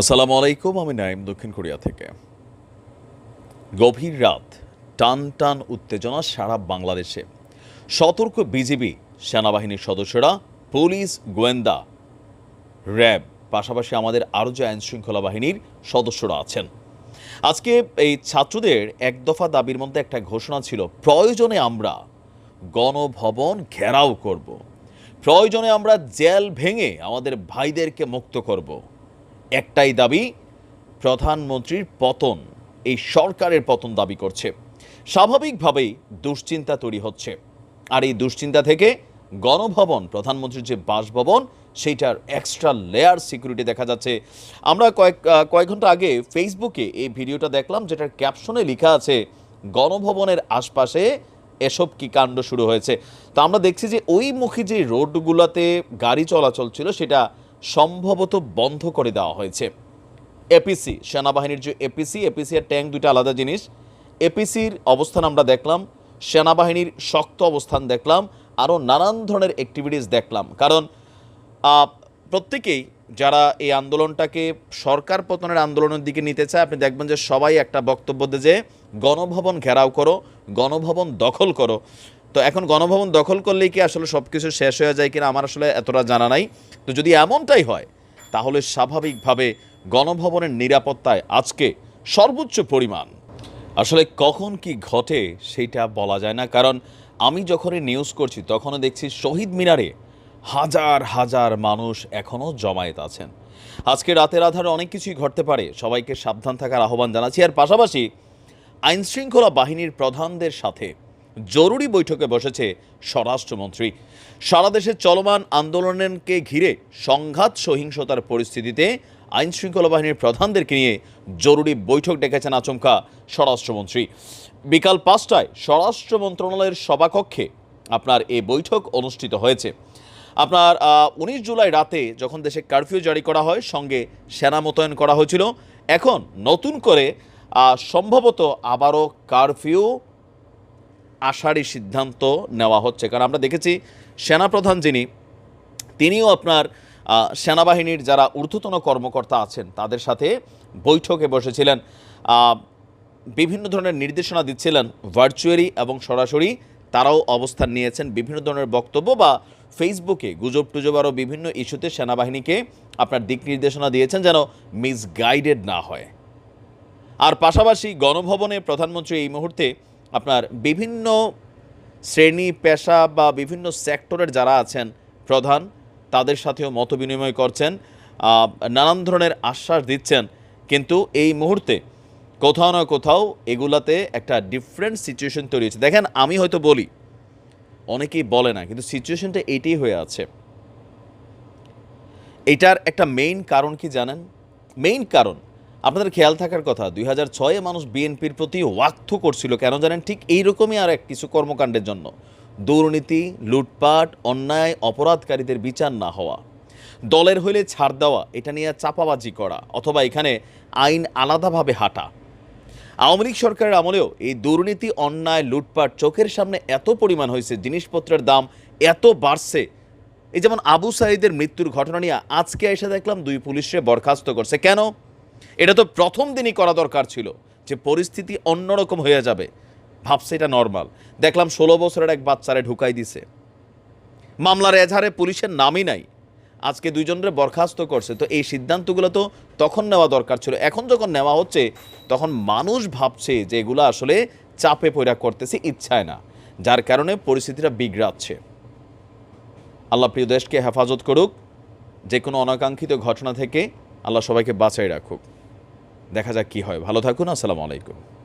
আসসালামু আলাইকুম, আমি নাইম দক্ষিণ কোরিয়া থেকে। গভীর রাত, টান টান উত্তেজনা সারা বাংলাদেশে। সতর্ক বিজিবি সেনাবাহিনীর সদস্যরা, পুলিশ, গোয়েন্দা, র্যাব, পাশাপাশি আমাদের আরও যে আইন শৃঙ্খলা বাহিনীর সদস্যরা আছেন। আজকে এই ছাত্রদের এক দফা দাবির মধ্যে একটা ঘোষণা ছিল, প্রয়োজনে আমরা গণভবন ঘেরাও করব। প্রয়োজনে আমরা জেল ভেঙে আমাদের ভাইদেরকে মুক্ত করব। একটাই দাবি, প্রধানমন্ত্রীর পতন। এই সরকারের পতন দাবি করছে। স্বাভাবিকভাবেই দুশ্চিন্তা তৈরি হচ্ছে। আর এই দুশ্চিন্তা থেকে গণভবন, প্রধানমন্ত্রীর যে বাসভবন, সেইটার এক্সট্রা লেয়ার সিকিউরিটি দেখা যাচ্ছে। আমরা কয়েক কয়েক ঘণ্টা আগে ফেসবুকে এই ভিডিওটা দেখলাম, যেটার ক্যাপশনে লেখা আছে, গণভবনের আশপাশে এসব কি কাণ্ড শুরু হয়েছে? তো আমরা দেখছি যে ওই মুখী যে রোডগুলোতে গাড়ি চলাচল ছিল, সেটা সম্ভবত বন্ধ করে দেওয়া হয়েছে। এপিসি সেনাবাহিনীর যে এপিসি এপিসি আর ট্যাঙ্ক দুইটা আলাদা জিনিস। এপিসির অবস্থান আমরা দেখলাম, সেনাবাহিনীর শক্ত অবস্থান দেখলাম, আরও নানান ধরনের অ্যাক্টিভিটিস দেখলাম। কারণ প্রত্যেকেই যারা এই আন্দোলনটাকে সরকার পতনের আন্দোলনের দিকে নিতে চায়, আপনি দেখবেন যে সবাই একটা বক্তব্য দেয় যে, গণভবন ঘেরাও করো, গণভবন দখল করো। তো এখন গণভবন দখল করলেই কি আসলে সব কিছু শেষ হয়ে যায় কিনা আমার আসলে এতটা জানা নাই। তো যদি এমনটাই হয়, তাহলে স্বাভাবিকভাবে গণভবনের নিরাপত্তায় আজকে সর্বোচ্চ পরিমাণ। আসলে কখন কি ঘটে সেইটা বলা যায় না, কারণ আমি যখনই নিউজ করছি তখনও দেখছি শহীদ মিনারে হাজার হাজার মানুষ এখনও জমায়েত আছেন। আজকে রাতের আধারে অনেক কিছুই ঘটতে পারে, সবাইকে সাবধান থাকার আহ্বান জানাচ্ছি। আর পাশাপাশি আইনশৃঙ্খলা বাহিনীর প্রধানদের সাথে জরুরি বৈঠকে বসেছে স্বরাষ্ট্রমন্ত্রী। সারা দেশে চলমান আন্দোলনকে ঘিরে সংঘাত, সহিংসতার পরিস্থিতিতে আইনশৃঙ্খলা বাহিনীর প্রধানদেরকে নিয়ে জরুরি বৈঠক ডেকেছেন আচমকা স্বরাষ্ট্রমন্ত্রী। বিকাল পাঁচটায় স্বরাষ্ট্র মন্ত্রণালয়ের সভাকক্ষে আপনার এই বৈঠক অনুষ্ঠিত হয়েছে। আপনার উনিশ জুলাই রাতে যখন দেশে কারফিউ জারি করা হয়, সঙ্গে সেনা মোতায়েন করা হয়েছিল। এখন নতুন করে সম্ভবত আবারও কারফিউ আসারই সিদ্ধান্ত নেওয়া হচ্ছে। কারণ আমরা দেখেছি সেনাপ্রধান যিনি, তিনিও আপনার সেনাবাহিনীর যারা ঊর্ধ্বতন কর্মকর্তা আছেন, তাদের সাথে বৈঠকে বসেছিলেন। বিভিন্ন ধরনের নির্দেশনা দিচ্ছিলেন ভার্চুয়ালি এবং সরাসরি। তারাও অবস্থান নিয়েছেন বিভিন্ন ধরনের বক্তব্য বা ফেসবুকে গুজব টুজব আরও বিভিন্ন ইস্যুতে সেনাবাহিনীকে আপনার দিক নির্দেশনা দিয়েছেন যেন মিসগাইডেড না হয়। আর পাশাপাশি গণভবনে প্রধানমন্ত্রী এই মুহূর্তে আপনার বিভিন্ন শ্রেণি, পেশা বা বিভিন্ন সেক্টরের যারা আছেন প্রধান, তাদের সাথেও মত বিনিময় করছেন নানান ধরনের আশ্বাস দিচ্ছেন। কিন্তু এই মুহূর্তে কোথাও না কোথাও এগুলাতে একটা ডিফারেন্ট সিচুয়েশন তৈরি হয়েছে। দেখেন, আমি হয়তো বলি, অনেকেই বলে না, কিন্তু সিচুয়েশনটা এইটাই হয়ে আছে। এটার একটা মেইন কারণ কি জানেন? মেইন কারণ আপনাদের খেয়াল থাকার কথা, দুই হাজার ছয়ে মানুষ বিএনপির প্রতি ওয়াক্ত করছিল, কেন জানেন? ঠিক এইরকমই আর এক কিছু কর্মকাণ্ডের জন্য। দুর্নীতি, লুটপাট, অন্যায়, অপরাধকারীদের বিচার না হওয়া। দলের হইলে ছাড় দেওয়া, এটা নিয়ে চাপাবাজি করা, অথবা এখানে আইন আলাদাভাবে হাঁটা। আওয়ামী লীগ সরকারের আমলেও এই দুর্নীতি, অন্যায়, লুটপাট চোখের সামনে এত পরিমাণ হয়েছে, জিনিসপত্রের দাম এত বাড়ছে। এই যেমন আবু সাইদের মৃত্যুর ঘটনা নিয়ে আজকে এসে দেখলাম দুই পুলিশে বরখাস্ত করছে। কেন? এটা তো প্রথম দিনই করা দরকার ছিল যে পরিস্থিতি অন্যরকম হয়ে যাবে। ভাবছে এটা নর্মাল দেখলাম ষোলো বছরের এক বাচ্চারে ঢুকাই দিছে। মামলার এজাহারে পুলিশের নামই নাই। আজকে দুইজনের বরখাস্ত করছে। তো এই সিদ্ধান্তগুলো তো তখন নেওয়া দরকার ছিল। এখন যখন নেওয়া হচ্ছে, তখন মানুষ ভাবছে যে এগুলো আসলে চাপে পয়রা করতেছে, ইচ্ছায় না। যার কারণে পরিস্থিতিটা বিগড়াচ্ছে। আল্লাহ প্রিয় দেশকে হেফাজত করুক। যে কোনো অনাকাঙ্ক্ষিত ঘটনা থেকে আল্লাহ সবাইকে বাঁচাই রাখুক। দেখা যাক কি হয়। ভালো থাকুন আসসালামু আলাইকুম।